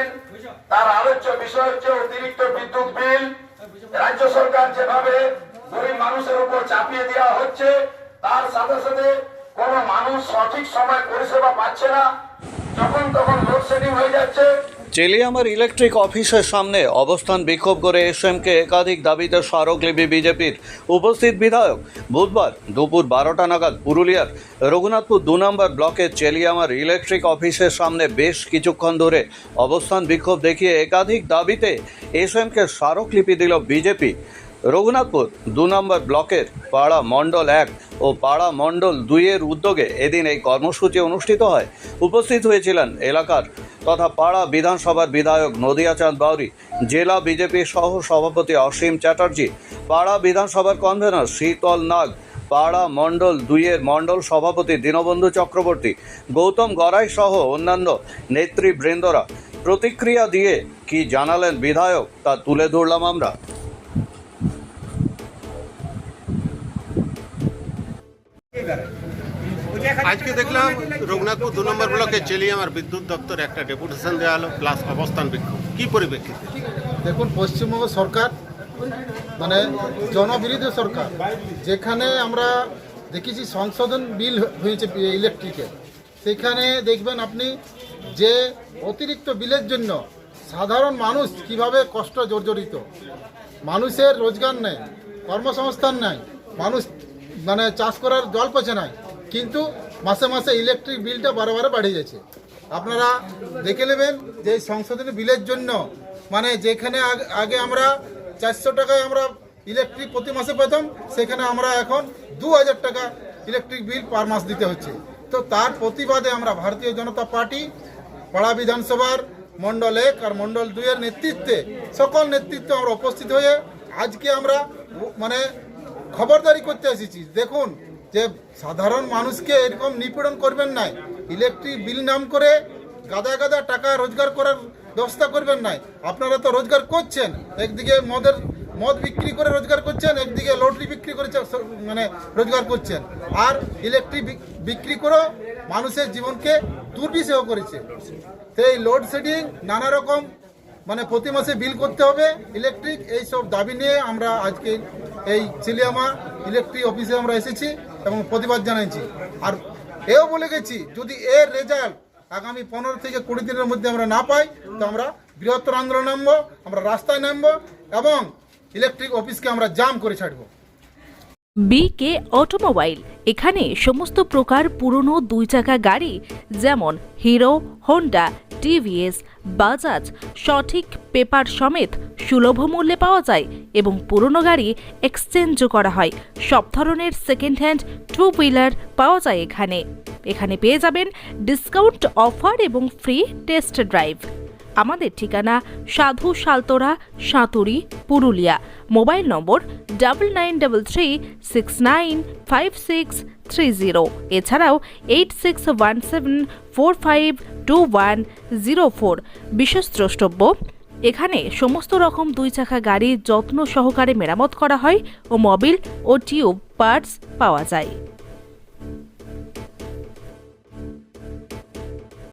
এসছেন তার আলোচ্য বিষয় হচ্ছে অতিরিক্ত বিদ্যুৎ বিল। রাজ্য সরকার যেভাবে গরিব মানুষের উপর চাপিয়ে দেওয়া হচ্ছে তার সাথে সাথে কোন মানুষ সঠিক সময় পরিষেবা পাচ্ছে না। যখন তখন হয়ে যাচ্ছে চেলিয়ামার ইলেকট্রিক অফিসের সামনে অবস্থান বিক্ষোভ করে এসএমকে একাধিক দাবিতে স্মারকলিপি বিজেপির উপস্থিত বিধায়ক। বুধবার দুপুর বারোটা নাগাদ পুরুলিয়ার রঘুনাথপুর দু নম্বর ব্লকের চেলিয়ামার ইলেকট্রিক অফিসের সামনে বেশ কিছুক্ষণ ধরে অবস্থান বিক্ষোভ দেখিয়ে একাধিক দাবিতে এসএমকে স্মারকলিপি দিল বিজেপি। রঘুনাথপুর দু নম্বর ব্লকের পাড়া মণ্ডল এক ও পাড়া মণ্ডল দুইয়ের উদ্যোগে এদিন এই কর্মসূচি অনুষ্ঠিত হয়। উপস্থিত হয়েছিলেন এলাকার তথা পাড়া বিধানসভার বিধায়ক নদিয়াচাঁদ বাউরি, জেলা বিজেপি সহ সভাপতি অসীম চ্যাটার্জি, পাড়া বিধানসভার কনভেনর শীতল নাগ, পাড়া মণ্ডল দুইয়ের মণ্ডল সভাপতি দীনবন্ধু চক্রবর্তী, গৌতম গড়াই সহ অন্যান্য নেতৃবৃন্দরা। প্রতিক্রিয়া দিয়ে কি জানালেন বিধায়ক তা তুলে ধরলাম আমরা। আজকে দেখলাম রঘুনাথপুর দু নম্বর ব্লকে চেলিয়ামার বিদ্যুৎ দপ্তরে একটা ডেপুটেশন দেওয়া হলো প্লাস অবস্থান বিক্ষোভ। কি পরিপ্রেক্ষিতে? দেখুন পশ্চিমবঙ্গ সরকার মানে জনবিরোধী সরকার যেখানে আমরা দেখেছি সংশোধন বিল হয়েছে ইলেকট্রিকের সেখানে দেখবেন আপনি যে অতিরিক্ত বিলের জন্য সাধারণ মানুষ কীভাবে কষ্ট জর্জরিত মানুষের রোজগার নেই কর্মসংস্থান নাই মানুষ মানে চাষ করার জল পচে নাই কিন্তু মাসে মাসে ইলেকট্রিক বিলটা বারে বারে বাড়িয়ে যাচ্ছে। আপনারা দেখে নেবেন যে সংশোধনী বিলের জন্য মানে যেখানে আগে আমরা চারশো টাকায় আমরা ইলেকট্রিক প্রতি মাসে পেতাম, সেখানে আমরা এখন দু হাজার টাকা ইলেকট্রিক বিল পার মাস দিতে হচ্ছে। তো তার প্রতিবাদে আমরা ভারতীয় জনতা পার্টি, পাড়া বিধানসভার মণ্ডল এক আর মণ্ডল দুইয়ের নেতৃত্বে, সকল নেতৃত্বে আমরা উপস্থিত হয়ে আজকে আমরা মানে খবরদারি করতে এসেছি। দেখুন যে সাধারণ মানুষকে এরকম নিপীড়ন করবেন নাই ইলেকট্রিক বিল নাম করে গাদা গাদা টাকা রোজগার করার ব্যবস্থা করবেন নাই। আপনারা তো রোজগার করছেন, একদিকে মদের, মদ বিক্রি করে রোজগার করছেন, একদিকে লটারি বিক্রি করে মানে রোজগার করছেন। আর ইলেকট্রিক বিক্রি করেও মানুষের জীবনকে দুর্বিষহ করেছে। এই লোডশেডিং নানা রকম মানে প্রতি মাসে বিল করতে হবে ইলেকট্রিক এই সব দাবি নিয়ে আমরা আজকে এই চিলিয়ামা ইলেকট্রিক অফিসে আমরা এসেছি। এবং প্রতিবাদ জানাইছি। আর এও বলে গেছি, যদি এর রেজাল্ট আগামী পনেরো থেকে কুড়ি দিনের মধ্যে আমরা না পাই, তো আমরা বৃহত্তর আন্দোলন নামবো, আমরা রাস্তায় নামবো এবং ইলেকট্রিক অফিসকে আমরা জাম করে ছাড়বো। বিকে অটোমোবাইল এখানে সমস্ত প্রকার পুরনো দুই চাকা গাড়ি, যেমন হিরো হোন্ডা টিভিএস বাজাজ সঠিক পেপার সমেত সুলভ মূল্যে পাওয়া যায়। এবং পুরনো গাড়ি এক্সচেঞ্জও করা হয়। সব ধরনের সেকেন্ড হ্যান্ড টু হুইলার পাওয়া যায় এখানে। এখানে পেয়ে যাবেন ডিসকাউন্ট অফার এবং ফ্রি টেস্ট ড্রাইভ আমাদের ঠিকানা সাধু Saltora Santuri, Purulia. Mobile number double nine double three six nine five six three zero এছাড়াও eight six one seven four five two one zero four বিশেষ দ্রষ্টব্য এখানে সমস্ত রকম দুই চাকা গাড়ির যত্ন সহকারে মেরামত করা হয় ও মবিল ও টিউব পার্টস পাওয়া যায়।